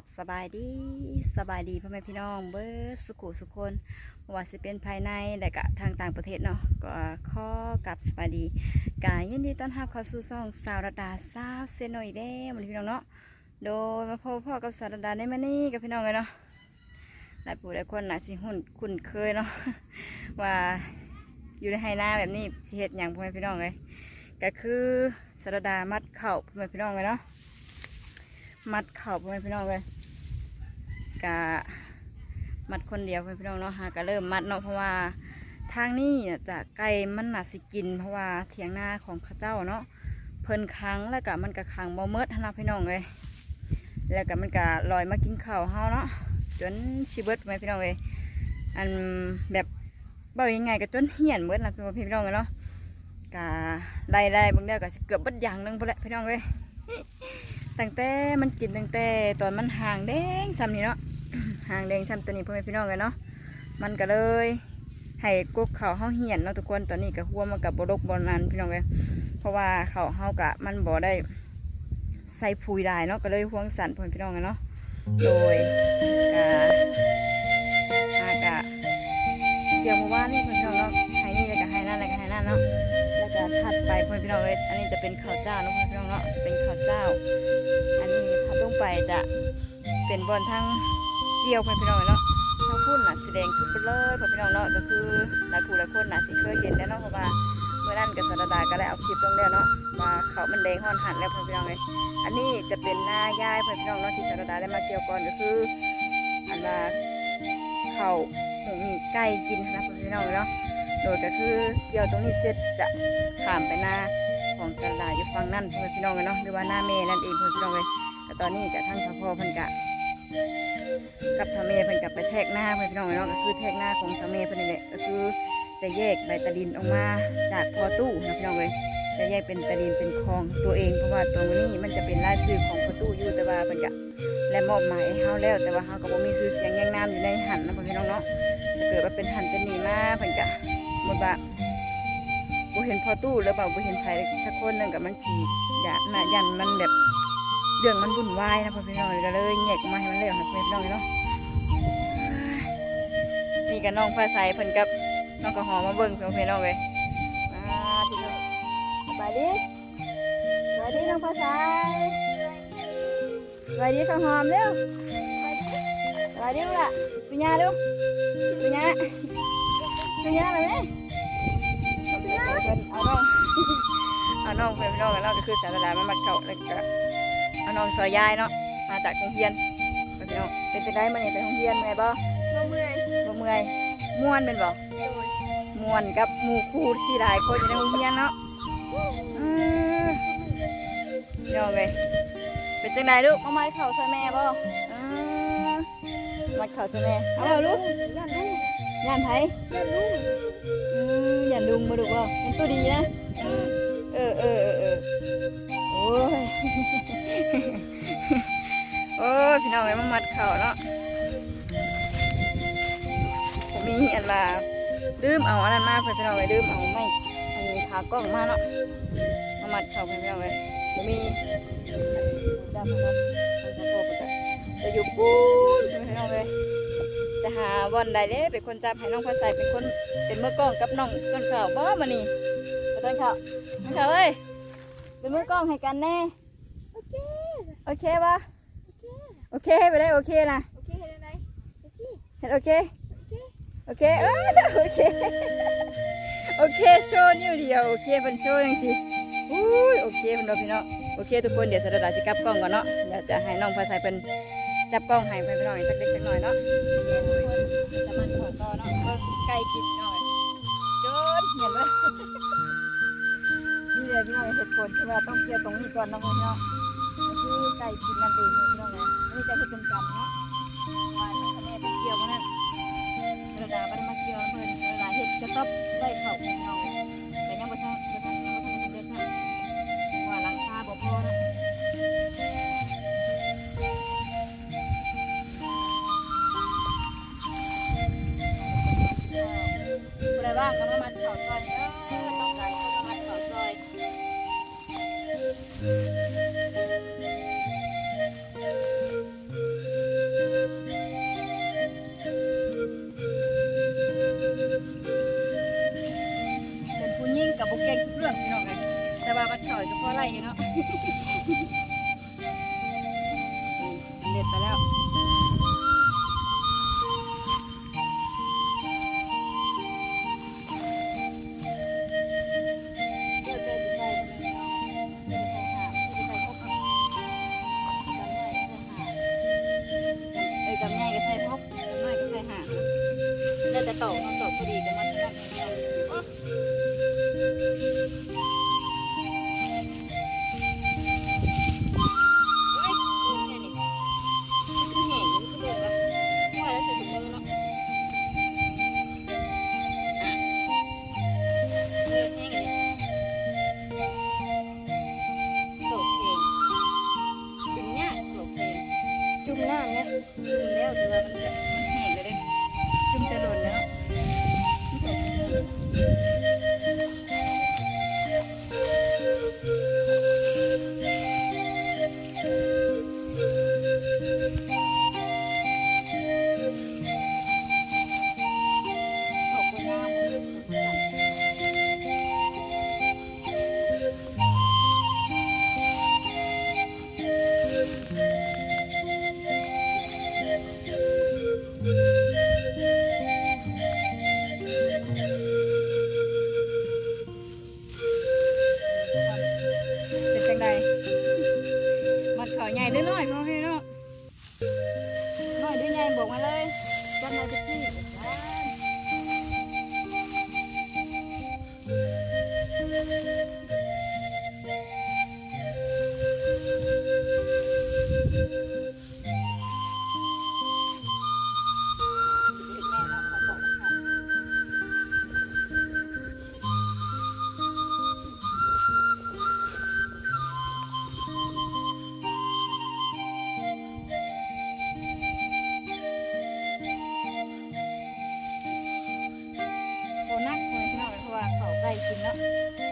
กราบสบายดีสบายดีพ่อแม่พี่น้องเบิร์สุขุสุคนว่าสิเป็นภายในและก็ทางต่างประเทศเนาะก็ข้อกราบสบายดีกายยินดีต้อนรับเข้าสู่ช่องสาวระดาสาวเซโนอีเด้มื้อนี้พี่น้องเนาะโดยมาพบพ่อกับสาวระดาในมื้อนี้กับพี่น้องเลยเนาะหลายผู้หลายคนน่าสิหุ่นคุ้นเคยเนาะว่าอยู่ในไฮนาแบบนี้สิเฮ็ดหยังพ่อแม่พี่น้องเลยก็คือสาวระดามัดเข่าพ่อแม่พี่น้องเลยเนาะ มัดเข่าพ่อแม่พี่น้องเลยกะมัดคนเดียวพ่อแม่พี่น้องเนาะหาก็เริ่มมัดเนาะเพราะว่าทางนี้น่จะไก่มันหนาสิกิน เพราะว่าเถียงหน้าของข้าเจ้าเนาะเพิ่นค้างแล้วก็มันก็ค้างบ่เมิดหนนะพี่น้องเลยแล้วก็มันก็ลอยมากินข้าวเฮาเนาะจนชิเบิดพ่อแม่พี่น้องเลยอันแบบเบายังไงก็จนเหี่ยนเบิดนะพี่พี่น้องเลยเนาะกะไล่ได้บางเดียวก็เกือบบิดอย่างนึงพุ่นแหละพี่น้องเลย ตั้งแต่มันกินตั้งแต่ตอนมันห่างแดงซ้ำนี่เนาะห่างแดงซ้ำตัวนี้พ่อแม่พี่น้องกันเนาะมันก็เลยให้กุ๊กเขาเฮาเหี่ยนเนาะทุกคนตอนนี้ก็หัวมันกับบรกบนันพี่น้องเลยเพราะว่าเขาเฮากะมันบ่ได้ใส่ปุ๋ยได้เนาะก็เลยห่วงสันพ่อแม่พี่น้องกันเนาะโดยกะหากะเกี่ยวหมู่บ้านี่พ่อแม่พี่น้องเนาะให้นี่แล้วก็ให้นั่นแล้วก็ให้นั่นเนาะแล้วก็ถัดไปพ่อแม่พี่น้องเอ้ยอันนี้จะเป็นข้าวจ้าเนาะพ่อแม่พี่น้องเนาะจะ เป็นข้าวเจ้า อันนี้ถัดลงไปจะเป็นบอนทั้งเกี่ยวพ่อแม่พี่น้องเนาะทั้งพุ่นน่ะสีแดงขึ้นไปเลยพอพี่น้องเนาะก็คือหลายผู้หลายคนน่ะสิเคยเห็นแล้วเนาะเพราะว่าเมื่อนั้นกับสารดาก็ได้เอาคลิปลงแล้วเนาะว่าเขามันแดงห่อนหันแล้วพอพี่น้องเอ้ยอันนี้จะเป็นหน้ายายพอพี่น้องเนาะที่สารดาได้มาเกี่ยวก่อนก็คืออันว่าเขาหมูมีไก่กินนะพอพี่น้องเอ้ยเนาะโดยก็คือเกี่ยวตรงนี้เสร็จจะขามไปหน้า ของกระดาษอยู่ฝั่งนั่นเพื่อนพี่น้องกันเนาะหรือว่าหน้าเมนั่นเองเพื่อนพี่น้องเลยแต่ตอนนี้กับทั้งพ่อพ่อเพิ่นกะกับทาเมเพิ่นกะไปแทกหน้าเพื่อนพี่น้องเลยเนาะก็คือแทกหน้าของทาเมเพิ่นนี่แหละก็คือจะแยกใบตะดินออกมาจากพอตู้นะพี่น้องเลยจะแยกเป็นตะดินเป็นคลองตัวเองเพราะว่าตรงนี้มันจะเป็นรายชื่อของพอตู้อยู่แต่ว่าเพิ่นกะและมอบหมายให้เฮาแล้วแต่ว่าเฮาก็บ่มีชื่อเสียงแยังนามอยู่ในหันนะเพื่อนพี่น้องเนาะถ้าเกิดว่าเป็นหันเป็นนี่มาเพิ่นกะหมดว่า บ่เห็นพอตู้แล้วเปล่าบ่เห็นใครสักคนหนึงกับมันฉีดยันน่ะยันมันแบบเรื่องมันวุ่นวายนะพ่อพี่น้องก็เลยแยกมาให้มันเร็วนะพ่อพี่น้องเนาะนี่กับน้องฟ้าใสเพิ่นกับน้องกระหอมมาเบิ่งพ่อพี่น้องเลยมาที่น้องสบายดีสวัสดีน้องฟ้าใสสวัสดีข้าวหอมเร็วสวัสดีล่ะปุญญาเร็วปุญญาเป็นยังไง ไหมเอาน้องเอาน้องเพื่อนพี่น้องกันเนาะก็คือสารดามามัดเข่าแล้วก็เอาน้องซอยยายเนาะมาจากโรงเรียนเพื่อนพี่น้องเป็นจะได้มาเนี่ยไปโรงเรียนเมื่อยบ่บ่เมื่อยบ่เมื่อยม่วนเป็นบ่โดยม่วนกับหมู่ครูที่หลายคนอยู่ในโรงเรียนเนาะอืมพี่น้องเลยเป็นจังไดลูกมามัดเข่าใส่แม่บ่อืมมัดเข่าใส่แม่เอาแล้วลูกย่านลูกย่านไผย่านลูก อืมอย่าลุงมาดูว่าเป็นตัวดีนะ เออเออเออเออโอ้ยโอ้ยพี่น้องไอ้มามัดเข่าเนาะผมมีอันว่าลืมเอาอันนั้นมาเพื่อนพี่น้องไอ้ลืมเอาไม่อันนี้ขากล้องมาเนาะมามัดเข่าเพื่อนพี่น้องไอ้ผมมีดำนางพ่อไปจะอยู่ปูนเพื่อนพี่น้องไอ้ จะหาวันใดเด้เป็นคนจับให้น้องพลอใส่เป็นคนเป็นเมื่อกล้องกับน้องต้นข่าวบ่มานี่ต้นข่าวต้นข่าวเอ้ยเป็นมือกล้องให้กันแน่โอเคโอเคปะโอเคโอเคไปได้โอเคนะโอเคเฮ็ดอะไรเฮ็ดสิเห็นโอเคโอเคโอเคเออโอเคโอเคโชว์นิ้วเดียวโอเคเป็นโชว์ยังสิอุ้ยโอเคเป็นเราพี่น้องโอเคทุกคนเดี๋ยวสะดาจะกลับกล้องก่อนเนาะเดี๋ยวจะให้น้องภาษาเป็น จับกล้องให้เพื่อนพี่น้องอีกสักเล็กสักหน่อยเนาะจะมันขอต่อเนาะเบิ่งไก่กินหน่อยจนเห็นไหมนี่เลยพี่น้องเหตุผลที่ว่าต้องเคลียร์ตรงนี้ก่อนนะพี่น้องคือไก่กินนั่นเองพี่น้องเลยอันนี้จะเป็นเป็นกรรมเนาะว่าทางแม่ไปเกี่ยวมานั่นเวลาไม่ได้มาเกี่ยวเพิ่นเวลาเห็ดจะต้องได้เข่าพี่น้องากับเด่อมันเขาซอยเป็นผู้ยิงกับบกเก่ทุกเรื่องพี่น้อแต่ว่ามันเขาจะพอไรอยู่เนาะเด็ดไปแล้ว 的な。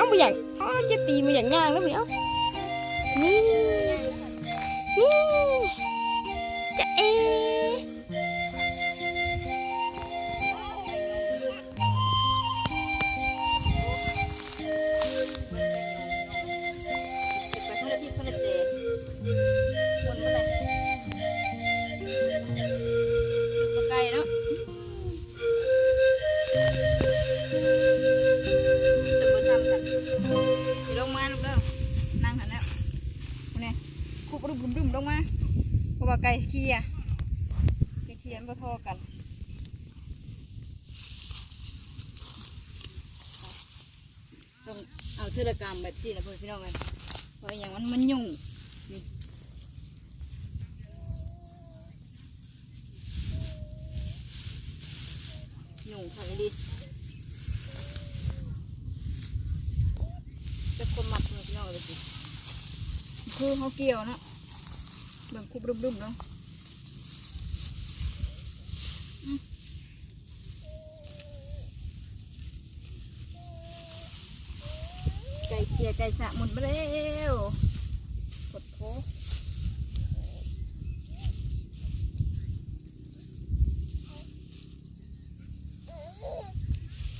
อ้าไม่อยากอ๋อเจ็บตีไม่อยากย่างแล้วไม่เอา นะเพราะว่าไก่เคียไก่เคียนบ่ทอกันต้องเอาธุรกรรมแบบนี้นะเพื่อนพี่น้องเลยเพราะอย่างมันมันยุ่งยุ่งค่ะดิจะคนมัดเพื่อนพี่น้องเลยสิคือเขาเกี่ยวนะ เบิ่งคุบรุ่มๆเนาะไก่เกียไก่สะมุนมาเร็วกดโพ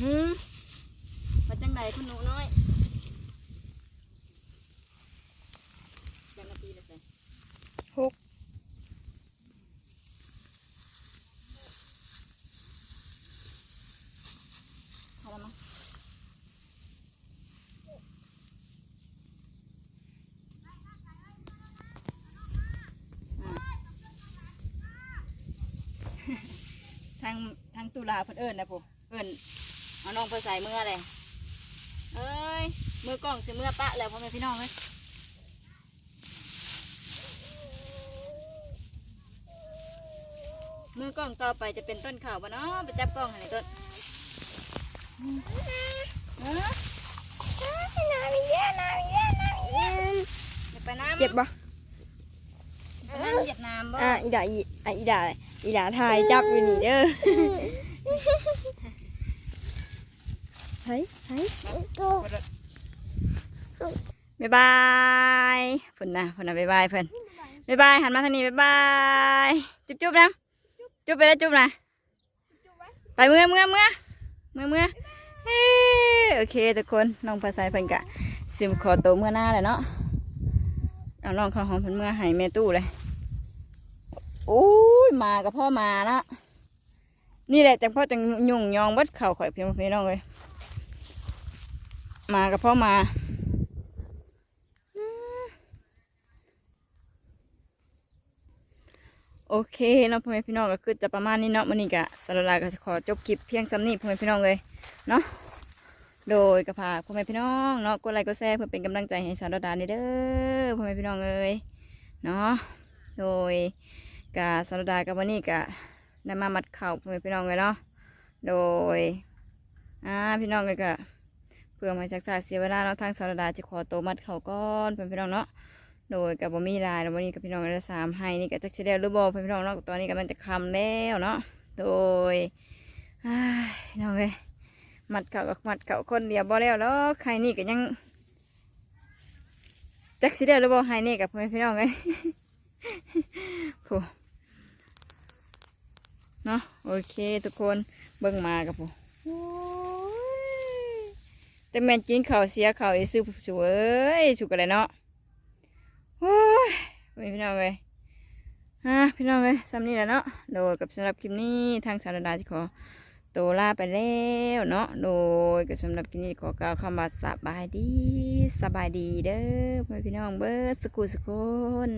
อืมมาจังไหนคุณหนูน้อย งทางตุลาเพิ่นเอิ้นนะผมเอิ้นเอาน้องไปใส่เมื่อเลยเอ้ยมือกล้องสิเมื่อปะแล้วพ่อแม่พี่น้องเอ้ยมือกล้องต่อไปจะเป็นต้นข่าวบ่เนาะไปจับกล้องให้หน่อยต้นเออน้ำอีกแล้วน้ำอีกแล้วน้ำอีกแล้วอย่าไปน้ำเจ็บบ่ไปน้ำเวียดนามบ่อะอีด่าอีอะอีด่า อีด่าถ่ายจับอยู่นี่เด้อเฮ้ยเฮ้ยบ๊ายบายเพิ่นนะเพิ่นนะบ๊ายบายเพิ่นบ๊ายบายหันมาทางนี้บ๊ายบายจุ๊บจุ๊บนะจุ๊บไปแล้วจุ๊บนะไปเมื่อเมื่อเมื่อเมื่อเมื่อเฮ้โอเคทุกคนน้องภาษาเพิ่นกะซิมขอตัวเมื่อหน้าเลยเนาะเอาน้องข้าวหอมเพิ่นเมื่อให้แม่ตู้เลย โอ้ยมากับพ่อมานะนี่แหละจังพ่อจังยุ่งยองเบัดเข่าข่อยเพียงพี่น้องเลยมากับพ่อมาโอเคเนาะพ่อแม่พี่น้องก็คือจะประมาณนี้เนาะวันนี้ก็สารลาก็จะขอจบคลิปเพียงซ้ำนี้พ่อแม่พี่น้องเลยเนาะโดยกระพาพ่อแม่พี่น้องเนาะกดไลค์กดแชร์เพื่อเป็นกำลังใจให้สารดาเด้อพ่อแม่พี่น้องเลยเนาะโดย กาสารดากับวันนี้ก็ได้มามัดเข่าพ่อแม่พี่น้องเลยเนาะโดยอ่าพี่น้องเลยก็เพื่อมาจากษาเสียเวลาเนาะทางสารดาจะขอตัวมัดเข่าก่อนพ่อแม่พี่น้องเนาะโดยกับบ่มีลายแล้ววันนี้กับพี่น้องได้สามให้นี่ก็จักสิได้หรือบ่พี่น้องเนาะตอนนี้กำลังจะคำแล้วเนาะโดยพี่น้องเลยมัดเก่ากับมัดเก่าคนเดียวบ่แล้วแล้วใครนี่ก็ยังจักสิได้หรือบ่ให้นี่กับพ่อแม่พี่น้องเลยโห เนาะโอเคทุกคนเบิ่งมากับผมแต่แม่นกินข้าวเสียข้าวอีซื้อสวยสุกอะไรเนาะโอ้ยพี่น้องเลยฮะพี่น้องเลยซ้ำนี่แหละเนาะโดยกับสำหรับคลิปนี้ทางสารดาจะขอตัวลาไปแล้วเนาะโดยกับสำหรับคลิปนี้ขอกล่าวคำว่าสบายดีสบายดีเด้อไม่พี่น้องเบิร์ดสกุลสกุล